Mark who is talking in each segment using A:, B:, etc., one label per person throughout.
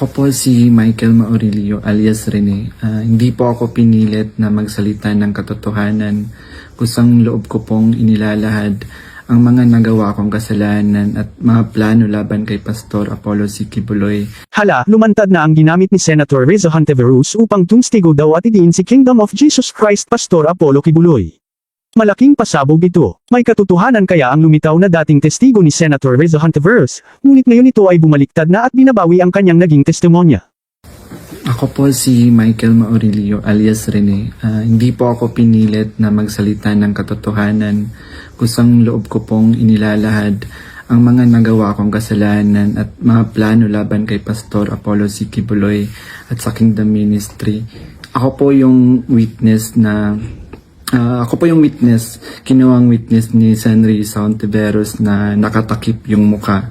A: Ako po si Michael Maurilio alias Rene. Ah, hindi po ako pinilit na magsalita ng katotohanan. Kusang loob ko pong inilalahad ang mga nagawa kong kasalanan at mga plano laban kay Pastor Apollo C. Kibuloy.
B: Hala, lumantad na ang ginamit ni Senator Rizzo Hontiveros upang tungstigo daw at idiin si Kingdom of Jesus Christ Pastor Apollo Kibuloy. Malaking pasabog ito. May katotohanan kaya ang lumitaw na dating testigo ni Senator Rizzo Hontiveros, ngunit ngayon ito ay bumaliktad na at binabawi ang kanyang naging testimonya.
A: Ako po si Michael Maurilio alias Rene. Ah, hindi po ako pinilit na magsalita ng katotohanan. Kusang loob ko pong inilalahad ang mga nagawa kong kasalanan at mga plano laban kay Pastor Apollo C. Kibuloy at sa Kingdom Ministry. Ako po yung witness na Ah, ako po yung witness, kinuwang witness ni Senry Sauntiveros na nakatakip yung muka.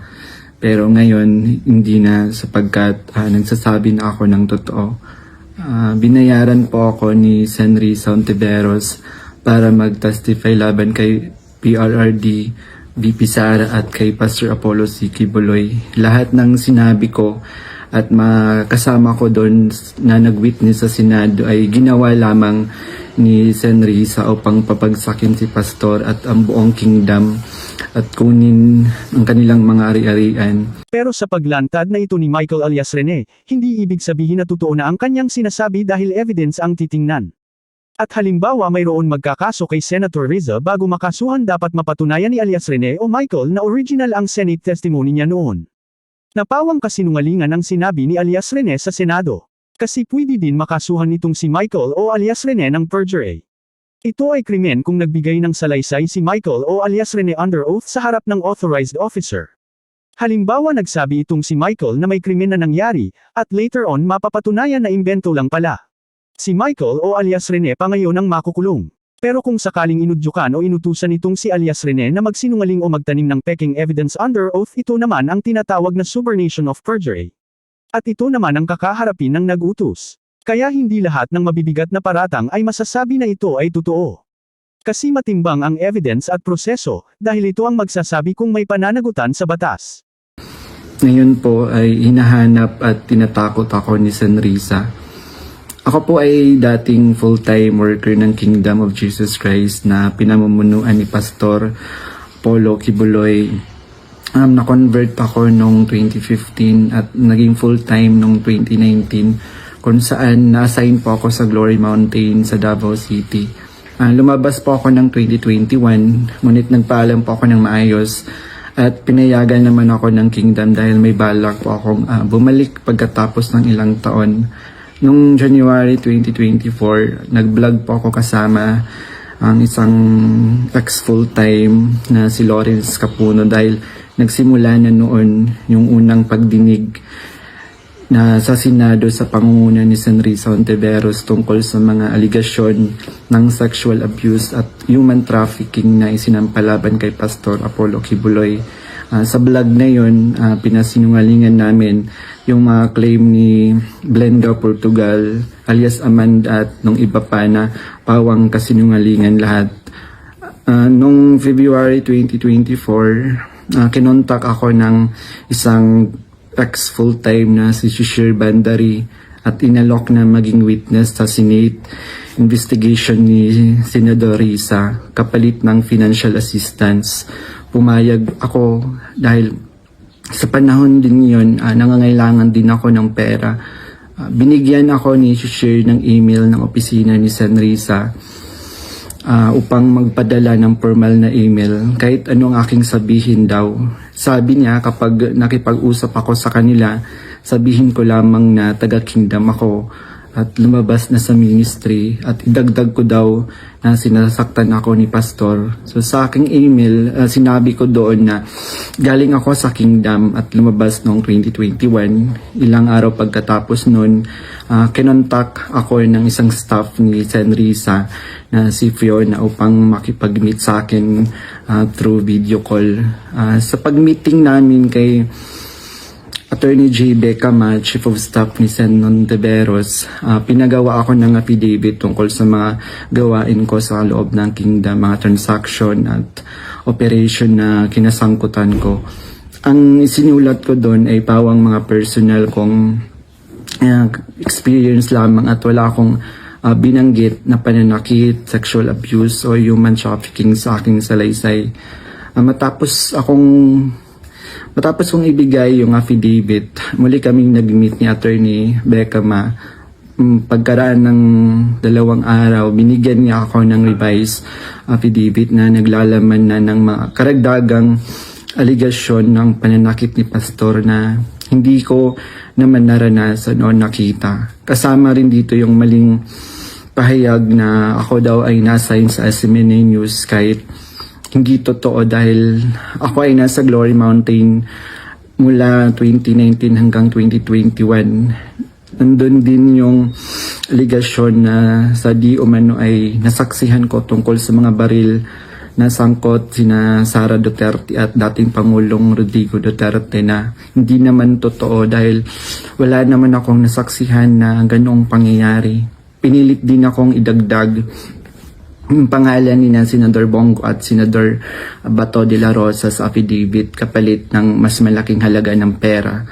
A: Pero ngayon, hindi na sapagkat ah, nagsasabi na ako ng totoo. Ah, binayaran po ako ni Senry Sauntiveros para mag-testify laban kay PRRD, VP Sara at kay Pastor Apollo C. Kibuloy. Lahat ng sinabi ko at makasama ko doon na nag-witness sa Senado ay ginawa lamang ni Senry sa upang papagsakin si Pastor at ang buong kingdom at kunin ang kanilang mga ari-arian.
B: Pero sa paglantad na ito ni Michael alias Rene, hindi ibig sabihin na totoo na ang kanyang sinasabi dahil evidence ang titingnan. At halimbawa mayroon magkakaso kay Senator Rizzo bago makasuhan dapat mapatunayan ni alias Rene o Michael na original ang Senate testimony niya noon. Napawang kasinungalingan ang sinabi ni alias Rene sa Senado. Kasi pwede din makasuhan nitong si Michael o alias Rene ng perjury. Ito ay krimen kung nagbigay ng salaysay si Michael o alias Rene under oath sa harap ng authorized officer. Halimbawa nagsabi itong si Michael na may krimen na nangyari, at later on mapapatunayan na imbento lang pala. Si Michael o alias Rene pa ngayon ang makukulong. Pero kung sakaling inudyukan o inutusan itong si alias Rene na magsinungaling o magtanim ng peking evidence under oath ito naman ang tinatawag na subornation of perjury. At ito naman ang kakaharapin ng nag-utos. Kaya hindi lahat ng mabibigat na paratang ay masasabi na ito ay totoo. Kasi matimbang ang evidence at proseso, dahil ito ang magsasabi kung may pananagutan sa batas.
A: Ngayon po ay hinahanap at tinatakot ako ni Senrisa. Ako po ay dating full-time worker ng Kingdom of Jesus Christ na pinamumunuan ni Pastor Polo Kibuloy. Um, na-convert ako noong 2015 at naging full-time noong 2019 kung saan na-assign po ako sa Glory Mountain sa Davao City. Ah, lumabas po ako ng 2021, ngunit nagpaalam po ako ng maayos at pinayagan naman ako ng kingdom dahil may balak po akong ah, bumalik pagkatapos ng ilang taon. Noong January 2024, nag-vlog po ako kasama ang isang ex full-time na si Lawrence Capuno dahil nagsimula na noon yung unang pagdinig na sa Senado sa pangunguna ni Senrisa Ontiveros tungkol sa mga aligasyon ng sexual abuse at human trafficking na isinampalaban kay Pastor Apollo Kibuloy. Ah, sa vlog na yun, ah, pinasinungalingan namin yung mga claim ni Blenda Portugal alias Amanda at nung iba pa na pawang kasinungalingan lahat. Ah, nung February 2024, ah, kinontak ako ng isang ex full-time na si Shishir Bandari at inalok na maging witness sa Senate investigation ni Senador Risa kapalit ng financial assistance. Pumayag ako dahil sa panahon din yun, ah, nangangailangan din ako ng pera. Ah, binigyan ako ni Shishir ng email ng opisina ni Sen Risa ah, upang magpadala ng formal na email kahit ano ang aking sabihin daw. Sabi niya kapag nakipag-usap ako sa kanila, sabihin ko lamang na taga-kingdom ako at lumabas na sa ministry at idagdag ko daw na sinasaktan ako ni pastor. So sa aking email, ah, sinabi ko doon na galing ako sa kingdom at lumabas noong 2021. Ilang araw pagkatapos noon, ah, kinontak ako ng isang staff ni Senrisa na si Fiona upang makipag-meet sa akin ah, through video call. Ah, sa pag-meeting namin kay Attorney J. Becama, Chief of Staff ni Senon Deveros, ah, pinagawa ako ng affidavit tungkol sa mga gawain ko sa loob ng kingdom, mga transaction at operation na kinasangkutan ko. Ang isinulat ko doon ay pawang mga personal kong uh, experience lamang at wala akong uh, binanggit na pananakit, sexual abuse o human trafficking sa aking salaysay. Uh, matapos akong matapos kong ibigay yung affidavit, muli kaming nag-meet ni Attorney Becca Ma. Mm, Pagkaraan ng dalawang araw, binigyan niya ako ng revised affidavit na naglalaman na ng mga karagdagang aligasyon ng pananakit ni Pastor na hindi ko naman naranasan o nakita. Kasama rin dito yung maling pahayag na ako daw ay nasa sa SMNA News kahit hindi totoo dahil ako ay nasa Glory Mountain mula 2019 hanggang 2021. Nandun din yung ligasyon na sa di umano ay nasaksihan ko tungkol sa mga baril na sangkot sina Sara Duterte at dating Pangulong Rodrigo Duterte na hindi naman totoo dahil wala naman akong nasaksihan na ganong pangyayari. Pinilit din akong idagdag pangalan ni na Senador Bongo at Senador Bato de la Rosa sa affidavit kapalit ng mas malaking halaga ng pera.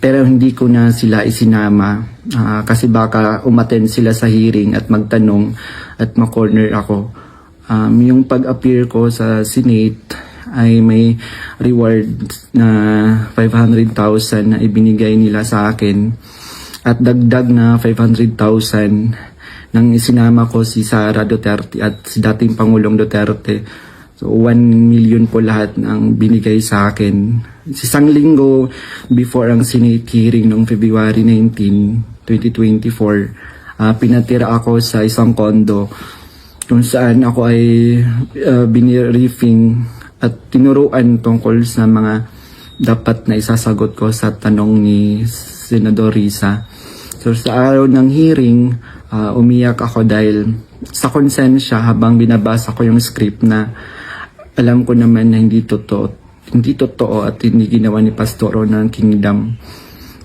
A: Pero hindi ko na sila isinama ah, kasi baka umaten sila sa hearing at magtanong at makorner ako. Um, yung pag-appear ko sa Senate ay may reward na 500,000 na ibinigay nila sa akin at dagdag na 500,000 nang isinama ko si Sara Duterte at si dating Pangulong Duterte. So 1 million po lahat ang binigay sa akin. Isang linggo before ang Senate hearing noong February 19, 2024, ah, pinatira ako sa isang kondo kung saan ako ay uh, biniriefing at tinuruan tungkol sa mga dapat na isasagot ko sa tanong ni Senador Risa. So sa araw ng hearing, ah, umiyak ako dahil sa konsensya habang binabasa ko yung script na alam ko naman na hindi totoo, hindi totoo at hindi ginawa ni Pastoro ng Kingdom.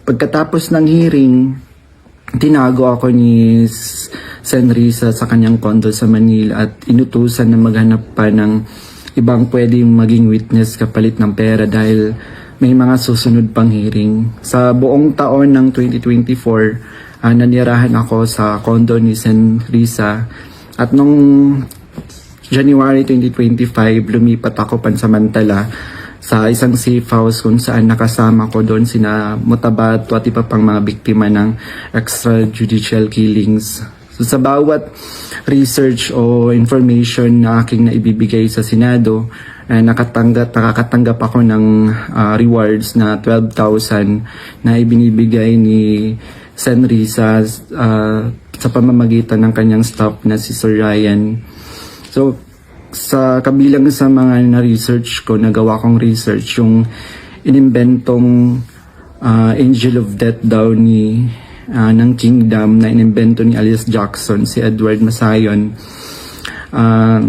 A: Pagkatapos ng hearing, tinago ako ni S- Sen Risa sa kanyang kondo sa Manila at inutusan na maghanap pa ng ibang pwedeng maging witness kapalit ng pera dahil may mga susunod pang hearing. Sa buong taon ng 2024, ah, nanirahan ako sa kondo ni Sen Risa at nung January 2025, lumipat ako pansamantala sa isang safe house kung saan nakasama ko doon sina Mutabato at iba pang mga biktima ng extrajudicial killings. So sa bawat research o information na aking naibibigay sa Senado, eh, nakatanggap, nakakatanggap ako ng ah, rewards na 12,000 na ibinibigay ni Sen Risa ah, sa pamamagitan ng kanyang staff na si Sir Ryan. So, sa kabilang sa mga na-research ko, nagawa kong research, yung inimbentong ah, Angel of Death daw ni ah, ng Kingdom na inimbento ni Alias Jackson, si Edward Masayon. Ah,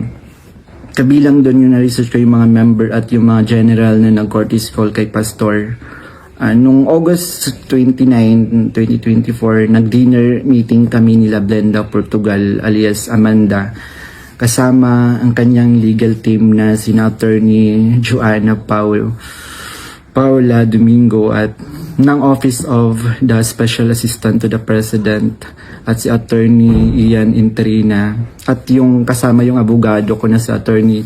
A: kabilang doon yung na-research ko yung mga member at yung mga general na nag-courtesy call kay Pastor. Ah, nung August 29, 2024, nag-dinner meeting kami nila Blenda Portugal alias Amanda kasama ang kanyang legal team na sina attorney Joanna Paul Paula Domingo at ng Office of the Special Assistant to the President at si Attorney Ian Interina at yung kasama yung abogado ko na si Attorney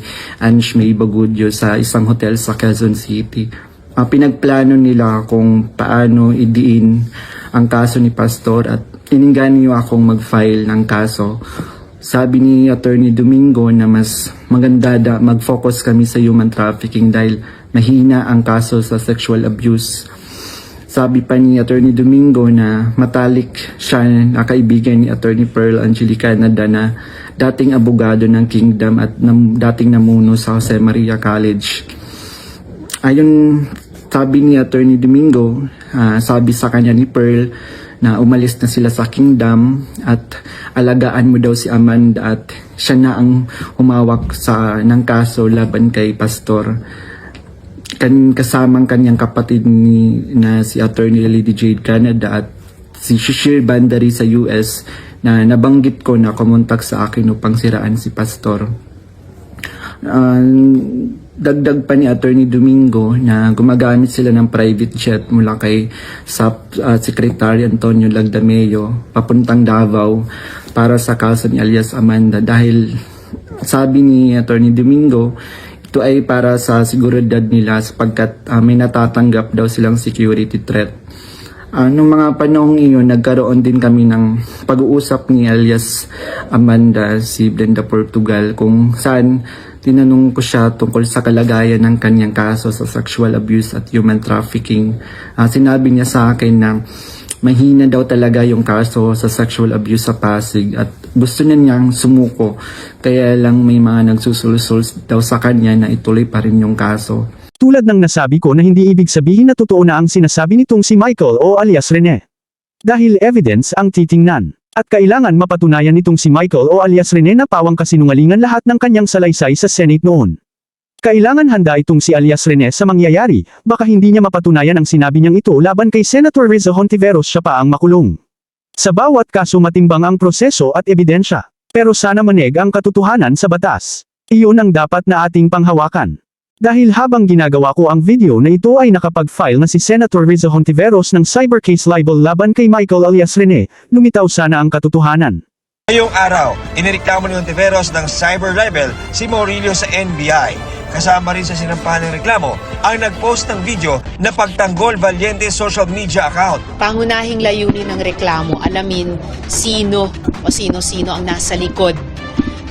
A: May Bagudyo sa isang hotel sa Quezon City. Ah, pinagplano nila kung paano idiin ang kaso ni Pastor at ininggan niyo akong mag-file ng kaso sabi ni Attorney Domingo na mas maganda da mag-focus kami sa human trafficking dahil mahina ang kaso sa sexual abuse. Sabi pa ni Attorney Domingo na matalik siya na kaibigan ni Attorney Pearl Angelica Canada na dating abogado ng Kingdom at nam, dating namuno sa Jose Maria College. Ayon sabi ni Attorney Domingo, ah, sabi sa kanya ni Pearl na umalis na sila sa kingdom at alagaan mo daw si Amanda at siya na ang humawak sa ng kaso laban kay pastor kan kasamang kanyang kapatid ni na si Attorney Lady Jade Canada at si Shishir Bandari sa US na nabanggit ko na kumontak sa akin upang siraan si pastor. Ah, dagdag pa ni Attorney Domingo na gumagamit sila ng private jet mula kay SAP uh, Secretary Antonio Lagdameo papuntang Davao para sa kaso ni alias Amanda dahil sabi ni Attorney Domingo ito ay para sa seguridad nila sapagkat uh, may natatanggap daw silang security threat. Ah, nung mga panahong iyon, nagkaroon din kami ng pag-uusap ni alias Amanda, si Brenda Portugal, kung saan tinanong ko siya tungkol sa kalagayan ng kanyang kaso sa sexual abuse at human trafficking. Ah, sinabi niya sa akin na mahina daw talaga yung kaso sa sexual abuse sa Pasig at gusto niya niyang sumuko. Kaya lang may mga nagsusulsul daw sa kanya na ituloy pa rin yung kaso.
B: Tulad ng nasabi ko na hindi ibig sabihin na totoo na ang sinasabi nitong si Michael o alias Rene. Dahil evidence ang titingnan. At kailangan mapatunayan nitong si Michael o alias Rene na pawang kasinungalingan lahat ng kanyang salaysay sa Senate noon. Kailangan handa itong si alias Rene sa mangyayari, baka hindi niya mapatunayan ang sinabi niyang ito laban kay Senator Rizzo Hontiveros siya pa ang makulong. Sa bawat kaso matimbang ang proseso at ebidensya. Pero sana manig ang katotohanan sa batas. Iyon ang dapat na ating panghawakan. Dahil habang ginagawa ko ang video na ito ay nakapag-file na si Senator Rizzo Hontiveros ng cyber case libel laban kay Michael alias Rene, lumitaw sana ang katotohanan.
C: Ngayong araw, inireklamo ni Ontiveros ng cyber libel si Maurilio sa NBI. Kasama rin sa sinampahan ng reklamo ang nag-post ng video na pagtanggol Valiente social media account.
D: pangunahing layunin ng reklamo, alamin sino o sino-sino ang nasa likod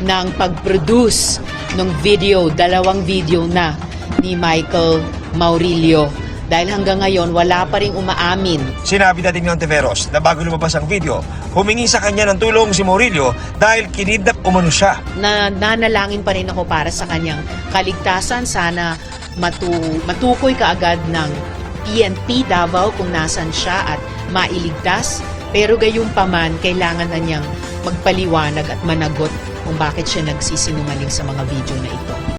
D: ng pag-produce ng video, dalawang video na ni Michael Maurilio. Dahil hanggang ngayon, wala pa rin umaamin
C: Sinabi natin ni Ontiveros na bago lumabas ang video, humingi sa kanya ng tulong si Maurilio dahil kinidnap umano siya.
D: na nanalangin pa rin ako para sa kanyang kaligtasan. Sana matu matukoy kaagad ng PNP Davao kung nasan siya at mailigtas. Pero gayong paman, kailangan na niyang magpaliwanag at managot kung bakit siya nagsisinungaling sa mga video na ito.